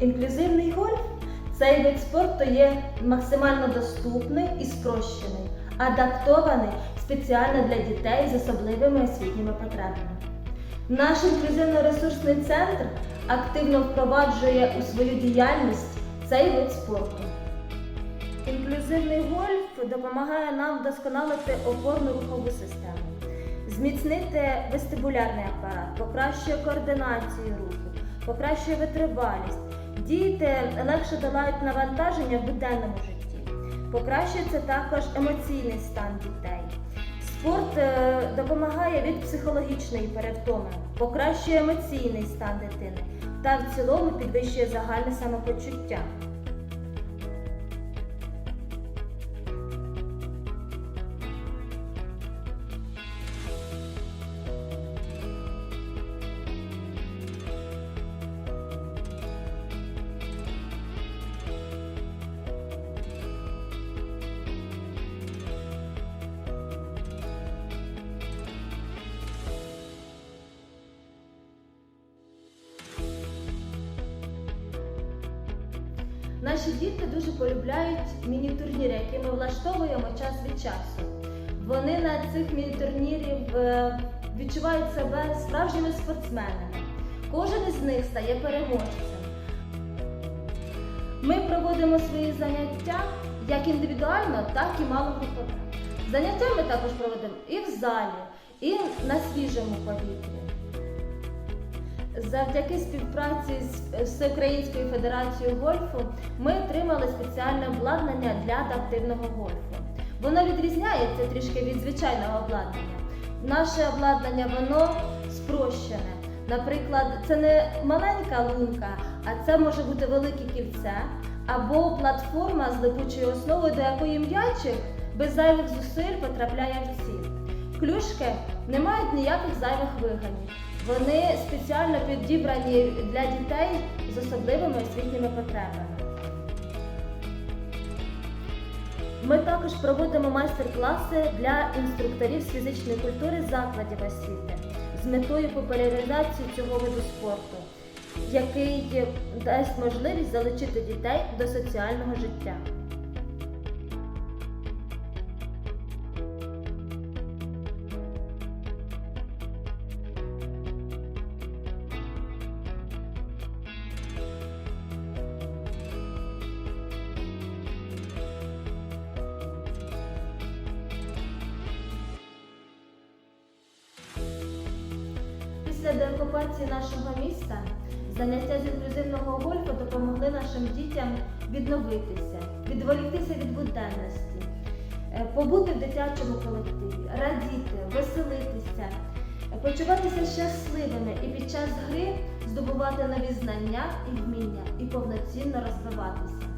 Інклюзивний гольф цей вид спорту є максимально доступний і спрощений, адаптований спеціально для дітей з особливими освітніми потребами. Наш інклюзивно-ресурсний центр активно впроваджує у свою діяльність цей вид спорту. Інклюзивний гольф допомагає нам вдосконалити опорну рухову систему, зміцнити вестибулярний апарат, покращує координацію руху, покращує витривалість. Діти легше долають навантаження в буденному житті. Покращується також емоційний стан дітей. Спорт е, допомагає від психологічної перевтоми, покращує емоційний стан дитини та в цілому підвищує загальне самопочуття. Наші діти дуже полюбляють міні-турніри, які ми влаштовуємо час від часу. Вони на цих міні-турнірів е, відчувають себе справжніми спортсменами. Кожен із них стає переможцем. Ми проводимо свої заняття як індивідуально, так і малогрупове. Заняття ми також проводимо і в залі, і на свіжому повітрі. Завдяки співпраці з Всеукраїнською федерацією гольфу ми отримали спеціальне обладнання для адаптивного гольфу. Воно відрізняється трішки від звичайного обладнання. Наше обладнання воно спрощене. Наприклад, це не маленька лунка, а це може бути велике кільце або платформа з липучою основою, до якої м'ячик без зайвих зусиль потрапляє в ціль. Клюшки не мають ніяких зайвих виганів. Вони спеціально підібрані для дітей з особливими освітніми потребами. Ми також проводимо майстер-класи для інструкторів з фізичної культури закладів освіти з метою популяризації цього виду спорту, який дасть можливість залучити дітей до соціального життя. Після деокупації нашого міста заняття з інклюзивного гольфу допомогли нашим дітям відновитися, відволіктися від буденності, е, побути в дитячому колективі, радіти, веселитися, почуватися щасливими і під час гри здобувати нові знання і вміння і повноцінно розвиватися.